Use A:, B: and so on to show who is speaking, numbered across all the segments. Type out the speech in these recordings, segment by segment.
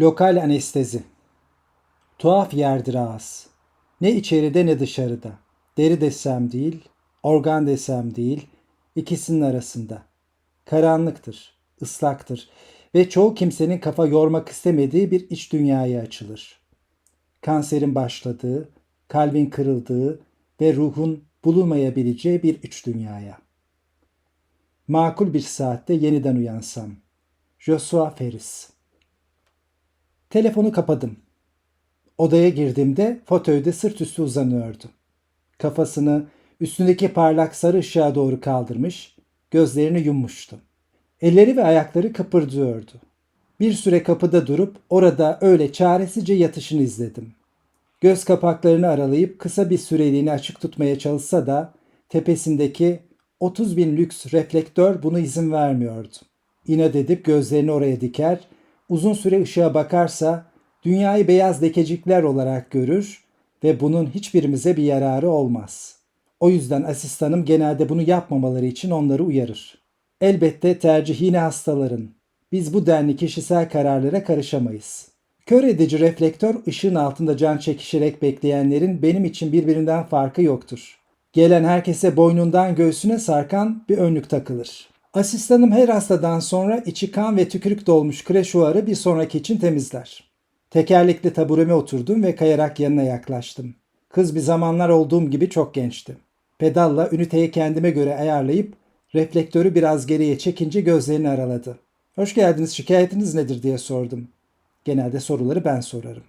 A: Lokal anestezi. Tuhaf yerdir ağız. Ne içeride ne dışarıda. Deri desem değil, organ desem değil, ikisinin arasında. Karanlıktır, ıslaktır ve çoğu kimsenin kafa yormak istemediği bir iç dünyaya açılır. Kanserin başladığı, kalbin kırıldığı ve ruhun bulunmayabileceği bir iç dünyaya. Makul bir saatte yeniden uyansam. Joshua Ferris Telefonu kapadım. Odaya girdiğimde fotöyde sırt üstü uzanıyordu. Kafasını üstündeki parlak sarı ışığa doğru kaldırmış, gözlerini yummuştu. Elleri ve ayakları kıpırdıyordu. Bir süre kapıda durup orada öyle çaresizce yatışını izledim. Göz kapaklarını aralayıp kısa bir süreliğine açık tutmaya çalışsa da tepesindeki 30 bin lüks reflektör buna izin vermiyordu. İnat edip gözlerini oraya diker, uzun süre ışığa bakarsa dünyayı beyaz lekecikler olarak görür ve bunun hiçbirimize bir yararı olmaz. O yüzden asistanım genelde bunu yapmamaları için onları uyarır. Elbette tercih yine hastaların. Biz bu denli kişisel kararlara karışamayız. Kör edici reflektör ışığın altında can çekişerek bekleyenlerin benim için birbirinden farkı yoktur. Gelen herkese boynundan göğsüne sarkan bir önlük takılır. Asistanım her hastadan sonra içi kan ve tükürük dolmuş kreşuarı bir sonraki için temizler. Tekerlekli tabureme oturdum ve kayarak yanına yaklaştım. Kız bir zamanlar olduğum gibi çok gençti. Pedalla üniteyi kendime göre ayarlayıp reflektörü biraz geriye çekince gözlerini araladı. Hoş geldiniz şikayetiniz nedir diye sordum. Genelde soruları ben sorarım.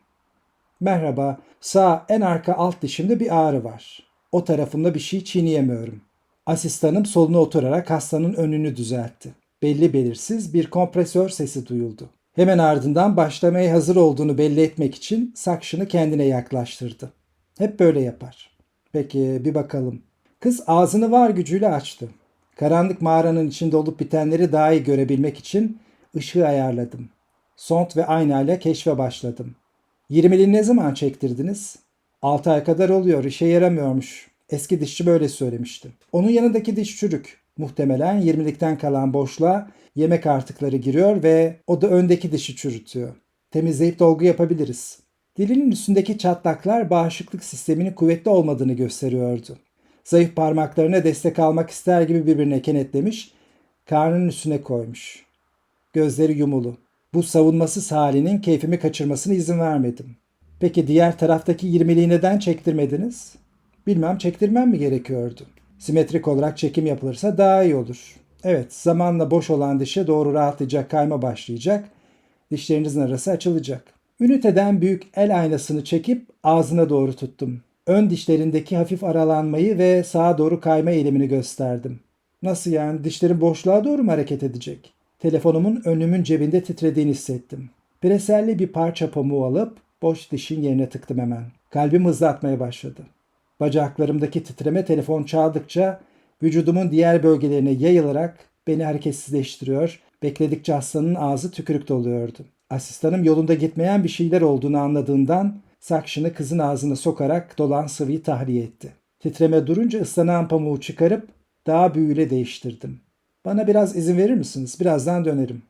A: Merhaba, sağ en arka alt dişimde bir ağrı var. O tarafımda bir şey çiğneyemiyorum. Asistanım soluna oturarak hastanın önünü düzeltti. Belli belirsiz bir kompresör sesi duyuldu. Hemen ardından başlamaya hazır olduğunu belli etmek için sakşını kendine yaklaştırdı. Hep böyle yapar. Peki bir bakalım. Kız ağzını var gücüyle açtı. Karanlık mağaranın içinde olup bitenleri daha iyi görebilmek için ışığı ayarladım. Sont ve aynayla keşfe başladım. 20'li ne zaman çektirdiniz? 6 ay kadar oluyor, işe yaramıyormuş. Eski dişçi böyle söylemişti. Onun yanındaki diş çürük. Muhtemelen 20'likten kalan boşluğa yemek artıkları giriyor ve o da öndeki dişi çürütüyor. Temizleyip dolgu yapabiliriz. Dilinin üstündeki çatlaklar bağışıklık sisteminin kuvvetli olmadığını gösteriyordu. Zayıf parmaklarına destek almak ister gibi birbirine kenetlemiş, karnının üstüne koymuş. Gözleri yumulu. Bu savunmasız halinin keyfimi kaçırmasına izin vermedim. Peki diğer taraftaki 20'liği neden çektirmediniz? Bilmem çektirmem mi gerekiyordu? Simetrik olarak çekim yapılırsa daha iyi olur. Evet, zamanla boş olan dişe doğru rahatlayacak kayma başlayacak. Dişlerinizin arası açılacak. Üniteden büyük el aynasını çekip ağzına doğru tuttum. Ön dişlerindeki hafif aralanmayı ve sağa doğru kayma eğilimini gösterdim. Nasıl yani? Dişlerin boşluğa doğru mu hareket edecek? Telefonumun önümün cebinde titrediğini hissettim. Preselli bir parça pamuğu alıp boş dişin yerine tıktım hemen. Kalbim hızlı atmaya başladı. Bacaklarımdaki titreme telefon çaldıkça vücudumun diğer bölgelerine yayılarak beni hareketsizleştiriyor. Bekledikçe hastanın ağzı tükürük doluyordu. Asistanım yolunda gitmeyen bir şeyler olduğunu anladığından sakşını kızın ağzına sokarak dolan sıvıyı tahliye etti. Titreme durunca ıslanan pamuğu çıkarıp daha büyüyle değiştirdim. Bana biraz izin verir misiniz? Birazdan dönerim.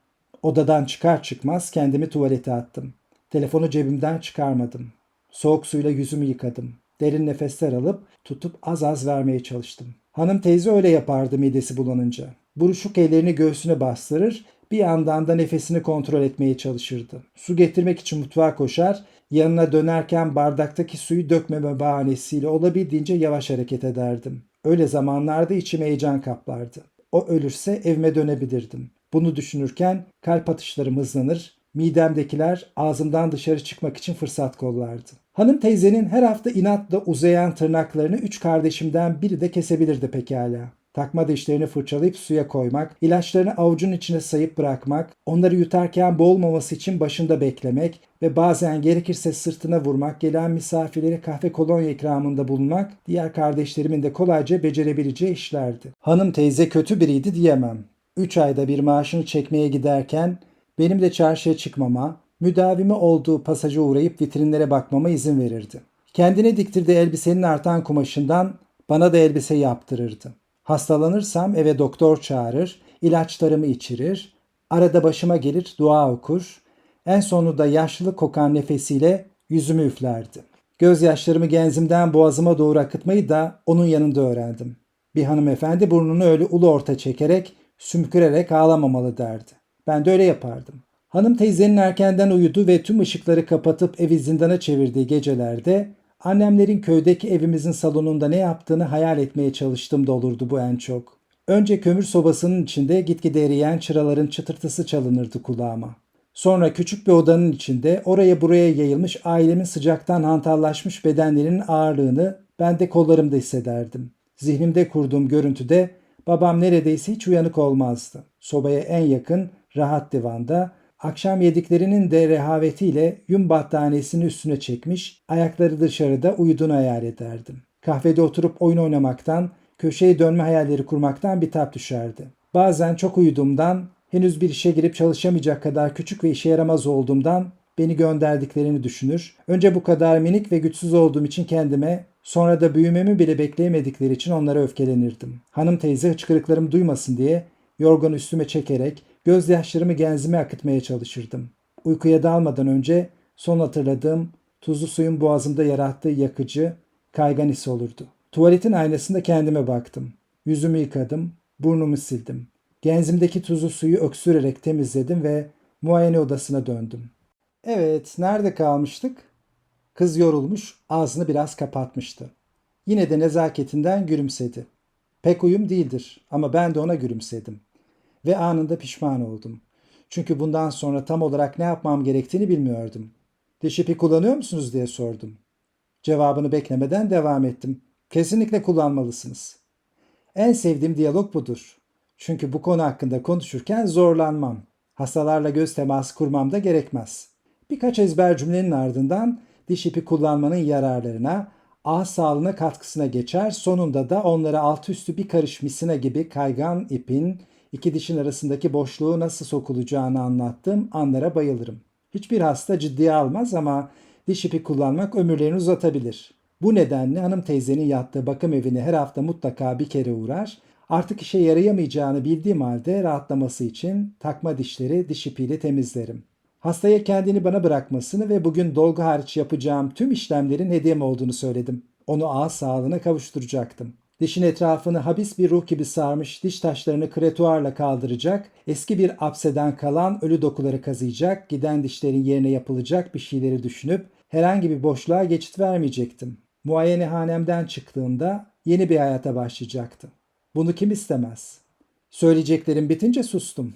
A: Odadan çıkar çıkmaz kendimi tuvalete attım. Telefonu cebimden çıkarmadım. Soğuk suyla yüzümü yıkadım. Derin nefesler alıp tutup az az vermeye çalıştım. Hanım teyze öyle yapardı midesi bulanınca. Buruşuk ellerini göğsüne bastırır, bir yandan da nefesini kontrol etmeye çalışırdı. Su getirmek için mutfağa koşar, yanına dönerken bardaktaki suyu dökmeme bahanesiyle olabildiğince yavaş hareket ederdim. Öyle zamanlarda içim heyecan kaplardı. O ölürse evime dönebilirdim. Bunu düşünürken kalp atışlarım hızlanır, midemdekiler ağzımdan dışarı çıkmak için fırsat kollardı. Hanım teyzenin her hafta inatla uzayan tırnaklarını üç kardeşimden biri de kesebilirdi pekala. Takma dişlerini fırçalayıp suya koymak, ilaçlarını avucun içine sayıp bırakmak, onları yutarken boğulmaması için başında beklemek ve bazen gerekirse sırtına vurmak, gelen misafirlere kahve kolonya ikramında bulunmak diğer kardeşlerimin de kolayca becerebileceği işlerdi. Hanım teyze kötü biriydi diyemem. Üç ayda bir maaşını çekmeye giderken benim de çarşıya çıkmama, müdavimi olduğu pasaja uğrayıp vitrinlere bakmama izin verirdi. Kendine diktirdiği elbisenin artan kumaşından bana da elbise yaptırırdı. Hastalanırsam eve doktor çağırır, ilaçlarımı içirir, arada başıma gelir dua okur, En sonunda yaşlı kokan nefesiyle yüzümü üflerdi. Gözyaşlarımı genzimden boğazıma doğru akıtmayı da onun yanında öğrendim. Bir hanımefendi burnunu öyle ulu orta çekerek, sümkürerek ağlamamalı derdi. Ben de öyle yapardım. Hanım teyzenin erkenden uyudu ve tüm ışıkları kapatıp evi zindana çevirdiği gecelerde annemlerin köydeki evimizin salonunda ne yaptığını hayal etmeye çalıştım da olurdu bu en çok. Önce kömür sobasının içinde gitgide eriyen çıraların çıtırtısı çalınırdı kulağıma. Sonra küçük bir odanın içinde oraya buraya yayılmış ailemin sıcaktan hantallaşmış bedenlerinin ağırlığını ben de kollarımda hissederdim. Zihnimde kurduğum görüntüde babam neredeyse hiç uyanık olmazdı. Sobaya en yakın rahat divanda akşam yediklerinin de rehavetiyle yün battaniyesini üstüne çekmiş ayakları dışarıda uyuduğunu hayal ederdim. Kahvede oturup oyun oynamaktan, köşeye dönme hayalleri kurmaktan bir tap düşerdi. Bazen çok uyuduğumdan henüz bir işe girip çalışamayacak kadar küçük ve işe yaramaz olduğumdan beni gönderdiklerini düşünür. Önce bu kadar minik ve güçsüz olduğum için kendime, sonra da büyümemi bile bekleyemedikleri için onlara öfkelenirdim. Hanım teyze hıçkırıklarımı duymasın diye yorganı üstüme çekerek gözyaşlarımı genzime akıtmaya çalışırdım. Uykuya dalmadan önce son hatırladığım tuzlu suyun boğazımda yarattığı yakıcı, kaygan his olurdu. Tuvaletin aynasında kendime baktım. Yüzümü yıkadım, burnumu sildim. Genzimdeki tuzlu suyu öksürerek temizledim ve muayene odasına döndüm. Evet, nerede kalmıştık? Kız yorulmuş, ağzını biraz kapatmıştı. Yine de nezaketinden gülümsedi. Pek uyum değildir ama ben de ona gülümsedim. Ve anında pişman oldum. Çünkü bundan sonra tam olarak ne yapmam gerektiğini bilmiyordum. Diş ipi kullanıyor musunuz diye sordum. Cevabını beklemeden devam ettim. Kesinlikle kullanmalısınız. En sevdiğim diyalog budur. Çünkü bu konu hakkında konuşurken zorlanmam. Hastalarla göz teması kurmam da gerekmez. Birkaç ezber cümlenin ardından diş ipi kullanmanın yararlarına, ağız sağlığına katkısına geçer. Sonunda da onlara altı üstü bir karış misina gibi kaygan ipin iki dişin arasındaki boşluğu nasıl sokulacağını anlattığım anlara bayılırım. Hiçbir hasta ciddiye almaz ama diş ipi kullanmak ömürlerini uzatabilir. Bu nedenle hanım teyzenin yattığı bakım evine her hafta mutlaka bir kere uğrar. Artık işe yarayamayacağını bildiğim halde rahatlaması için takma dişleri diş ipiyle temizlerim. Hastaya kendini bana bırakmasını ve bugün dolgu hariç yapacağım tüm işlemlerin hediyem olduğunu söyledim. Onu ağız sağlığına kavuşturacaktım. Dişin etrafını habis bir ruh gibi sarmış diş taşlarını kretuarla kaldıracak, eski bir apseden kalan ölü dokuları kazıyacak, giden dişlerin yerine yapılacak bir şeyleri düşünüp herhangi bir boşluğa geçit vermeyecektim. Muayenehanemden çıktığımda yeni bir hayata başlayacaktı. Bunu kim istemez? Söyleyeceklerim bitince sustum.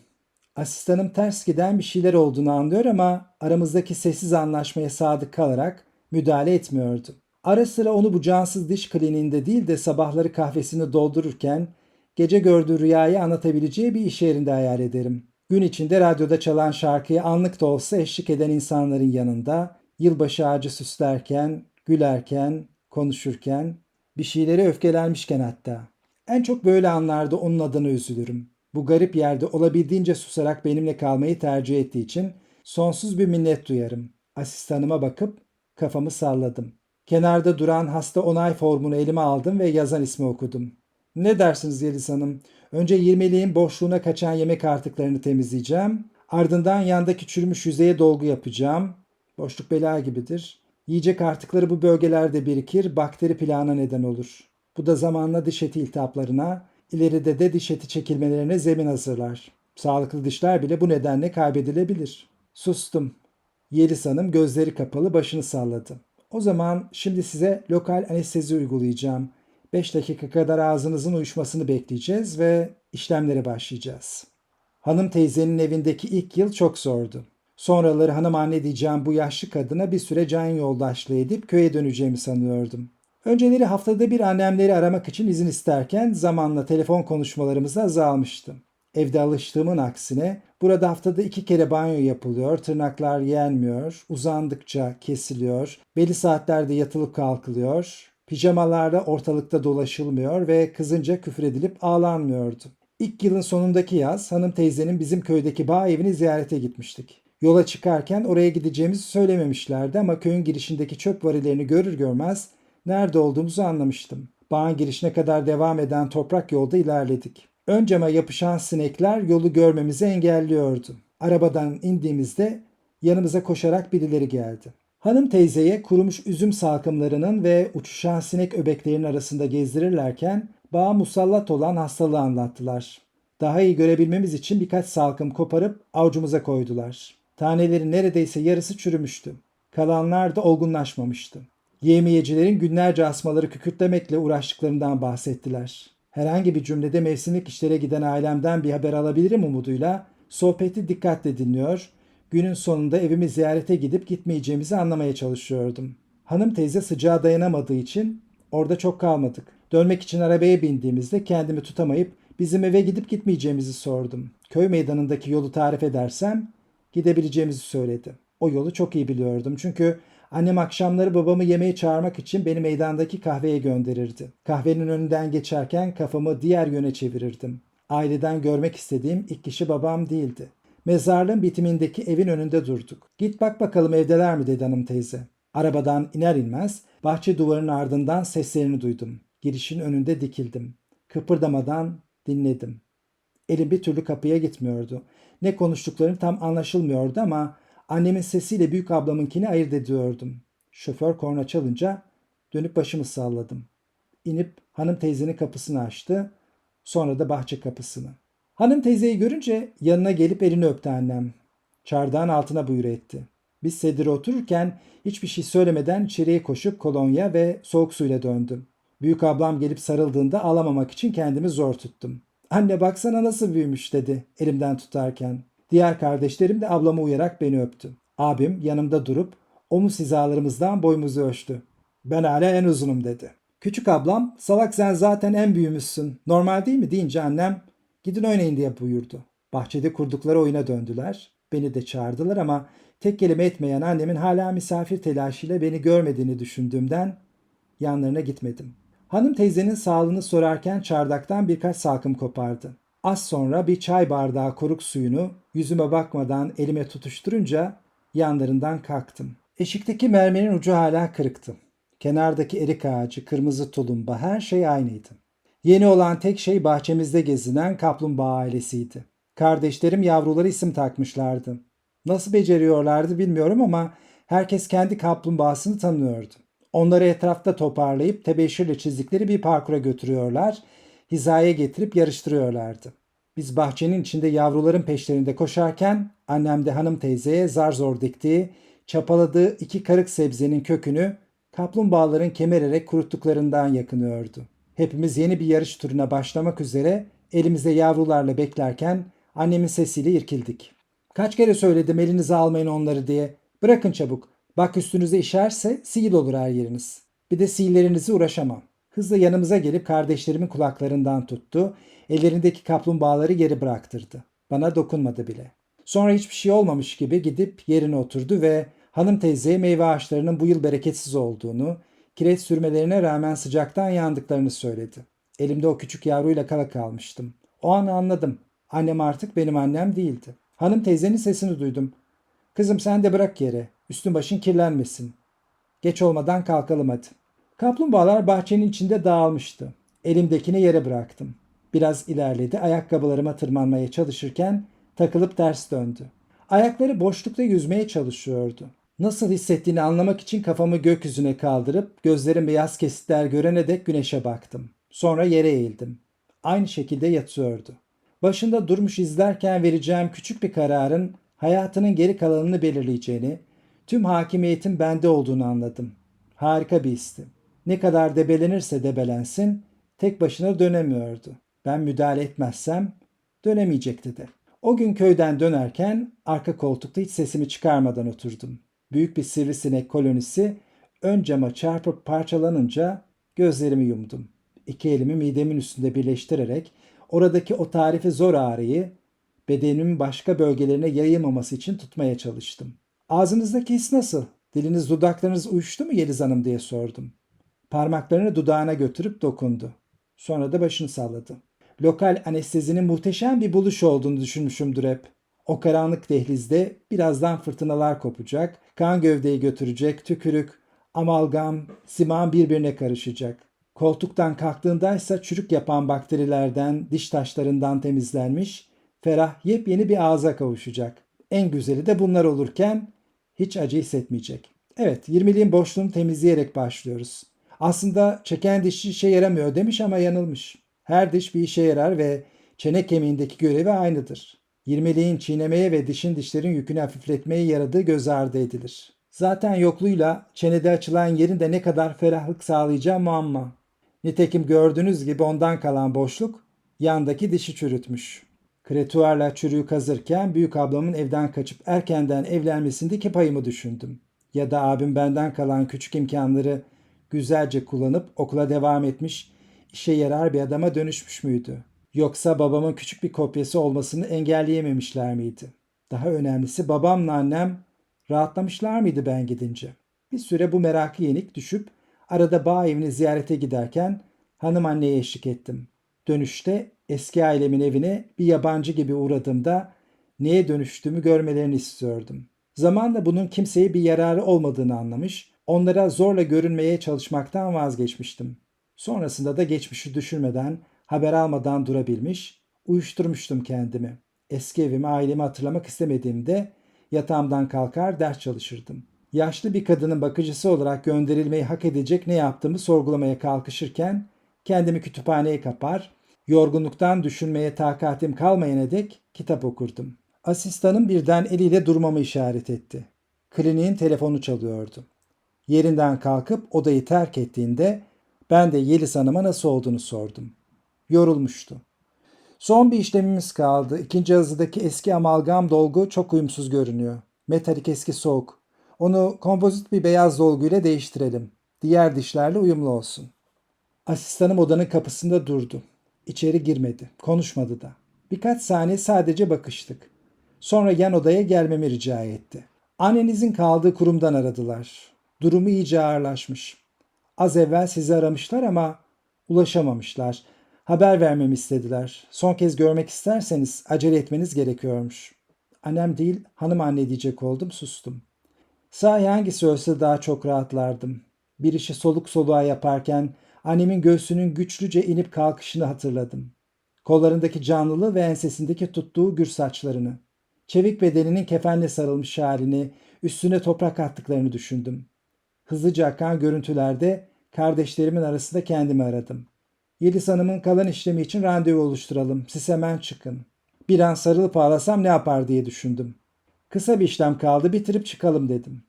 A: Asistanım ters giden bir şeyler olduğunu anlıyor ama aramızdaki sessiz anlaşmaya sadık kalarak müdahale etmiyordu. Ara sıra onu bu cansız diş kliniğinde değil de sabahları kahvesini doldururken gece gördüğü rüyayı anlatabileceği bir iş yerinde hayal ederim. Gün içinde radyoda çalan şarkıyı anlık da olsa eşlik eden insanların yanında, yılbaşı ağacı süslerken, gülerken, konuşurken, bir şeylere öfkelenmişken hatta. En çok böyle anlarda onun adına üzülürüm. Bu garip yerde olabildiğince susarak benimle kalmayı tercih ettiği için sonsuz bir minnet duyarım. Asistanıma bakıp kafamı salladım. Kenarda duran hasta onay formunu elime aldım ve yazan ismi okudum. Ne dersiniz Yeliz Hanım? Önce yirmiliğin boşluğuna kaçan yemek artıklarını temizleyeceğim. Ardından yandaki çürümüş yüzeye dolgu yapacağım. Boşluk bela gibidir. Yiyecek artıkları bu bölgelerde birikir, bakteri plağına neden olur. Bu da zamanla diş eti iltihaplarına, ileride de diş eti çekilmelerine zemin hazırlar. Sağlıklı dişler bile bu nedenle kaybedilebilir. Sustum. Yeliz Hanım gözleri kapalı başını salladı. O zaman şimdi size lokal anestezi uygulayacağım. 5 dakika kadar ağzınızın uyuşmasını bekleyeceğiz ve işlemlere başlayacağız. Hanım teyzenin evindeki ilk yıl çok zordu. Sonraları hanım anne diyeceğim bu yaşlı kadına bir süre can yoldaşlığı edip köye döneceğimi sanıyordum. Önceleri haftada bir annemleri aramak için izin isterken zamanla telefon konuşmalarımız azalmıştı. Evde alıştığımın aksine burada haftada iki kere banyo yapılıyor, tırnaklar yenmiyor, uzandıkça kesiliyor, belli saatlerde yatılıp kalkılıyor, pijamalarla ortalıkta dolaşılmıyor ve kızınca küfür edilip ağlanmıyordu. İlk yılın sonundaki yaz hanım teyzenin bizim köydeki bağ evini ziyarete gitmiştik. Yola çıkarken oraya gideceğimizi söylememişlerdi ama köyün girişindeki çöp varilerini görür görmez nerede olduğumuzu anlamıştım. Bağın girişine kadar devam eden toprak yolda ilerledik. Ön cama yapışan sinekler yolu görmemizi engelliyordu. Arabadan indiğimizde Yanımıza koşarak birileri geldi. Hanım teyzeye kurumuş üzüm salkımlarının ve uçuşan sinek öbeklerinin arasında gezdirirlerken bağa musallat olan hastalığı anlattılar. Daha iyi görebilmemiz için birkaç salkım koparıp avucumuza koydular. Tanelerin neredeyse yarısı çürümüştü. Kalanlar da olgunlaşmamıştı. Yemeyecilerin günlerce asmaları kükürtlemekle uğraştıklarından bahsettiler. Herhangi bir cümlede mevsimlik işlere giden ailemden bir haber alabilirim umuduyla sohbeti dikkatle dinliyor, günün sonunda evimi ziyarete gidip gitmeyeceğimizi anlamaya çalışıyordum. Hanım teyze sıcağa dayanamadığı için orada çok kalmadık. Dönmek için arabaya bindiğimizde kendimi tutamayıp bizim eve gidip gitmeyeceğimizi sordum. Köy meydanındaki yolu tarif edersem gidebileceğimizi söyledi. O yolu çok iyi biliyordum çünkü annem akşamları babamı yemeğe çağırmak için beni meydandaki kahveye gönderirdi. Kahvenin önünden geçerken kafamı diğer yöne çevirirdim. Aileden görmek istediğim ilk kişi babam değildi. Mezarlığın bitimindeki evin önünde durduk. Git bak bakalım evdeler mi dedi hanım teyze. Arabadan iner inmez bahçe duvarının ardından seslerini duydum. Girişin önünde dikildim. Kıpırdamadan dinledim. Elim bir türlü kapıya gitmiyordu. Ne konuştuklarını tam anlaşılmıyordu ama annemin sesiyle büyük ablamınkini ayırt ediyordum. Şoför korna çalınca dönüp başımı salladım. İnip hanım teyzenin kapısını açtı. Sonra da bahçe kapısını. Hanım teyzeyi görünce yanına gelip elini öptü annem. Çardağın altına buyur etti. Biz sedire otururken hiçbir şey söylemeden içeriye koşup kolonya ve soğuk suyla döndüm. Büyük ablam gelip sarıldığında ağlamamak için kendimi zor tuttum. Anne baksana nasıl büyümüş dedi elimden tutarken. Diğer kardeşlerim de ablama uyarak beni öptü. Abim yanımda durup omuz hizalarımızdan boyumuzu ölçtü. Ben hala en uzunum dedi. Küçük ablam salak sen zaten en büyümüşsün. Normal değil mi deyince annem gidin oynayın diye buyurdu. Bahçede kurdukları oyuna döndüler. Beni de çağırdılar ama tek kelime etmeyen annemin hala misafir telaşıyla beni görmediğini düşündüğümden yanlarına gitmedim. Hanım teyzenin sağlığını sorarken çardaktan birkaç salkım kopardı. Az sonra bir çay bardağı koruk suyunu yüzüme bakmadan elime tutuşturunca yanlarından kalktım. Eşikteki mermerin ucu hala kırıktı. Kenardaki erik ağacı, kırmızı tulumba her şey aynıydı. Yeni olan tek şey bahçemizde gezinen kaplumbağa ailesiydi. Kardeşlerim yavruları isim takmışlardı. Nasıl beceriyorlardı bilmiyorum ama herkes kendi kaplumbağasını tanıyordu. Onları etrafta toparlayıp tebeşirle çizdikleri bir parkura götürüyorlar, hizaya getirip yarıştırıyorlardı. Biz bahçenin içinde yavruların peşlerinde koşarken annem de hanım teyzeye zar zor diktiği, çapaladığı iki karık sebzenin kökünü kaplumbağaların kemererek kuruttuklarından yakınıyordu. Hepimiz yeni bir yarış turuna başlamak üzere elimizde yavrularla beklerken annemin sesiyle irkildik. Kaç kere söyledim elinize almayın onları diye. Bırakın çabuk. Bak üstünüze işerse sihir olur her yeriniz. Bir de sihirlerinizi uğraşamam. Hızla yanımıza gelip kardeşlerimin kulaklarından tuttu. Ellerindeki kaplumbağaları geri bıraktırdı. Bana dokunmadı bile. Sonra hiçbir şey olmamış gibi gidip yerine oturdu ve hanım teyzeye meyve ağaçlarının bu yıl bereketsiz olduğunu, kireç sürmelerine rağmen sıcaktan yandıklarını söyledi. Elimde o küçük yavruyla kala kalmıştım. O an anladım. Annem artık benim annem değildi. Hanım teyzenin sesini duydum. Kızım sen de bırak yere. Üstün başın kirlenmesin. Geç olmadan kalkalım hadi. Kaplumbağalar bahçenin içinde dağılmıştı. Elimdekini yere bıraktım. Biraz ilerledi. Ayakkabılarıma tırmanmaya çalışırken takılıp ters döndü. Ayakları boşlukta yüzmeye çalışıyordu. Nasıl hissettiğini anlamak için kafamı gökyüzüne kaldırıp gözlerim beyaz kesitler görene dek güneşe baktım. Sonra yere eğildim. Aynı şekilde yatıyordu. Başında durmuş izlerken vereceğim küçük bir kararın hayatının geri kalanını belirleyeceğini, tüm hakimiyetin bende olduğunu anladım. Harika bir histi. Ne kadar debelenirse debelensin, tek başına dönemiyordu. Ben müdahale etmezsem dönemeyecekti de. O gün köyden dönerken arka koltukta hiç sesimi çıkarmadan oturdum. Büyük bir sivrisinek kolonisi ön cama çarpıp parçalanınca gözlerimi yumdum. İki elimi midemin üstünde birleştirerek oradaki o tarifi zor ağrıyı bedenimin başka bölgelerine yayılmaması için tutmaya çalıştım. Ağzınızdaki his nasıl? Diliniz dudaklarınız uyuştu mu Yeliz Hanım diye sordum. Parmaklarını dudağına götürüp dokundu. Sonra da başını salladı. Lokal anestezinin muhteşem bir buluş olduğunu düşünmüşümdür hep. O karanlık dehlizde birazdan fırtınalar kopacak, kan gövdeyi götürecek, tükürük, amalgam, siman birbirine karışacak. Koltuktan kalktığındaysa çürük yapan bakterilerden, diş taşlarından temizlenmiş, ferah yepyeni bir ağza kavuşacak. En güzeli de bunlar olurken hiç acı hissetmeyecek. Evet, 20'liğin boşluğunu temizleyerek başlıyoruz. Aslında çeken dişçi işe yaramıyor demiş ama yanılmış. Her diş bir işe yarar ve çene kemiğindeki görevi aynıdır. 20'liğin çiğnemeye ve dişin dişlerin yükünü hafifletmeye yaradığı göz ardı edilir. Zaten yokluğuyla çenede açılan yerin de ne kadar ferahlık sağlayacağı muamma. Nitekim gördüğünüz gibi ondan kalan boşluk yandaki dişi çürütmüş. Kretuarla çürüğü kazırken büyük ablamın evden kaçıp erkenden evlenmesindeki payımı düşündüm. Ya da abim benden kalan küçük imkanları güzelce kullanıp okula devam etmiş, işe yarar bir adama dönüşmüş müydü? Yoksa babamın küçük bir kopyası olmasını engelleyememişler miydi? Daha önemlisi babamla annem rahatlamışlar mıydı ben gidince? Bir süre bu merakı yenik düşüp arada bağ evini ziyarete giderken hanım anneye eşlik ettim. Dönüşte eski ailemin evine bir yabancı gibi uğradığımda neye dönüştüğümü görmelerini istiyordum. Zamanla bunun kimseye bir yararı olmadığını anlamış, onlara zorla görünmeye çalışmaktan vazgeçmiştim. Sonrasında da geçmişi düşünmeden, haber almadan durabilmiş, uyuşturmuştum kendimi. Eski evimi, ailemi hatırlamak istemediğimde yatağımdan kalkar ders çalışırdım. Yaşlı bir kadının bakıcısı olarak gönderilmeyi hak edecek ne yaptığımı sorgulamaya kalkışırken kendimi kütüphaneye kapar, yorgunluktan düşünmeye takatim kalmayana dek kitap okurdum. Asistanım birden eliyle durmamı işaret etti. Kliniğin telefonu çalıyordu. Yerinden kalkıp odayı terk ettiğinde ben de Yeliz Hanım'a nasıl olduğunu sordum. Yorulmuştu. Son bir işlemimiz kaldı. İkinci yazıdaki eski amalgam dolgu çok uyumsuz görünüyor. Metalik eski soğuk. Onu kompozit bir beyaz dolguyla değiştirelim. Diğer dişlerle uyumlu olsun. Asistanım odanın kapısında durdu. İçeri girmedi. Konuşmadı da. Birkaç saniye sadece bakıştık. Sonra yan odaya gelmemi rica etti. Annenizin kaldığı kurumdan aradılar. Durumu iyice ağırlaşmış. Az evvel sizi aramışlar ama ulaşamamışlar. Haber vermemi istediler. Son kez görmek isterseniz acele etmeniz gerekiyormuş. Annem değil, hanım anne diyecek oldum, sustum. Sahi hangisi ölse daha çok rahatlardım. Bir işi soluk soluğa yaparken annemin göğsünün güçlüce inip kalkışını hatırladım. Kollarındaki canlılığı ve ensesindeki tuttuğu gür saçlarını. Çevik bedeninin kefenle sarılmış halini, üstüne toprak attıklarını düşündüm. Hızlıca akan görüntülerde kardeşlerimin arasında kendimi aradım. Yeliz Hanım'ın kalan işlemi için randevu oluşturalım. Siz hemen çıkın. Bir an sarılıp ağlasam ne yapar diye düşündüm. Kısa bir işlem kaldı bitirip çıkalım dedim.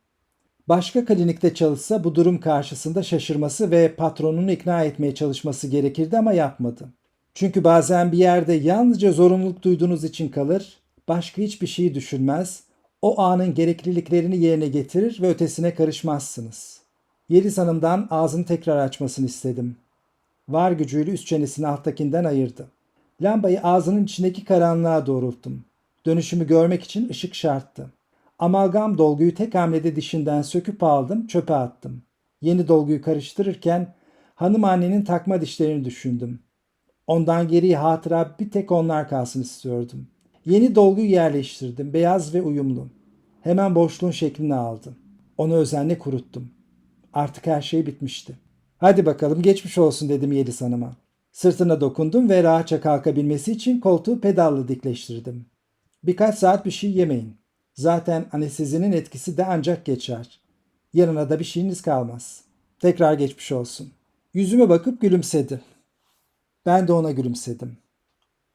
A: Başka klinikte çalışsa bu durum karşısında şaşırması ve patronunu ikna etmeye çalışması gerekirdi ama yapmadı. Çünkü bazen bir yerde yalnızca zorunluluk duyduğunuz için kalır, başka hiçbir şeyi düşünmez, o anın gerekliliklerini yerine getirir ve ötesine karışmazsınız. Yeliz Hanım'dan ağzını tekrar açmasını istedim. Var gücüyle üst çenesini alttakinden ayırdı. Lambayı ağzının içindeki karanlığa doğrulttum. Dönüşümü görmek için ışık şarttı. Amalgam dolguyu tek hamlede dişinden söküp aldım, çöpe attım. Yeni dolguyu karıştırırken hanım annenin takma dişlerini düşündüm. Ondan geriye hatıra bir tek onlar kalsın istiyordum. Yeni dolguyu yerleştirdim, beyaz ve uyumlu. Hemen boşluğun şeklini aldım. Onu özenle kuruttum. Artık her şey bitmişti. Hadi bakalım geçmiş olsun dedim Yeliz Hanım'a. Sırtına dokundum ve rahatça kalkabilmesi için koltuğu pedalla dikleştirdim. Birkaç saat bir şey yemeyin. Zaten anestezinin etkisi de ancak geçer. Yarına da bir şeyiniz kalmaz. Tekrar geçmiş olsun. Yüzüme bakıp gülümsedi. Ben de ona gülümsedim.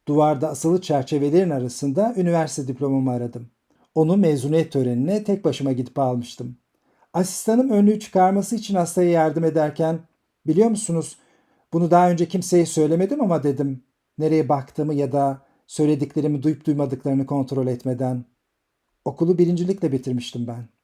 A: Duvarda asılı çerçevelerin arasında üniversite diplomamı aradım. Onu mezuniyet törenine tek başıma gidip almıştım. Asistanım önlüğü çıkarması için hastaya yardım ederken biliyor musunuz bunu daha önce kimseye söylemedim ama dedim nereye baktığımı ya da söylediklerimi duyup duymadıklarını kontrol etmeden. Okulu birincilikle bitirmiştim ben.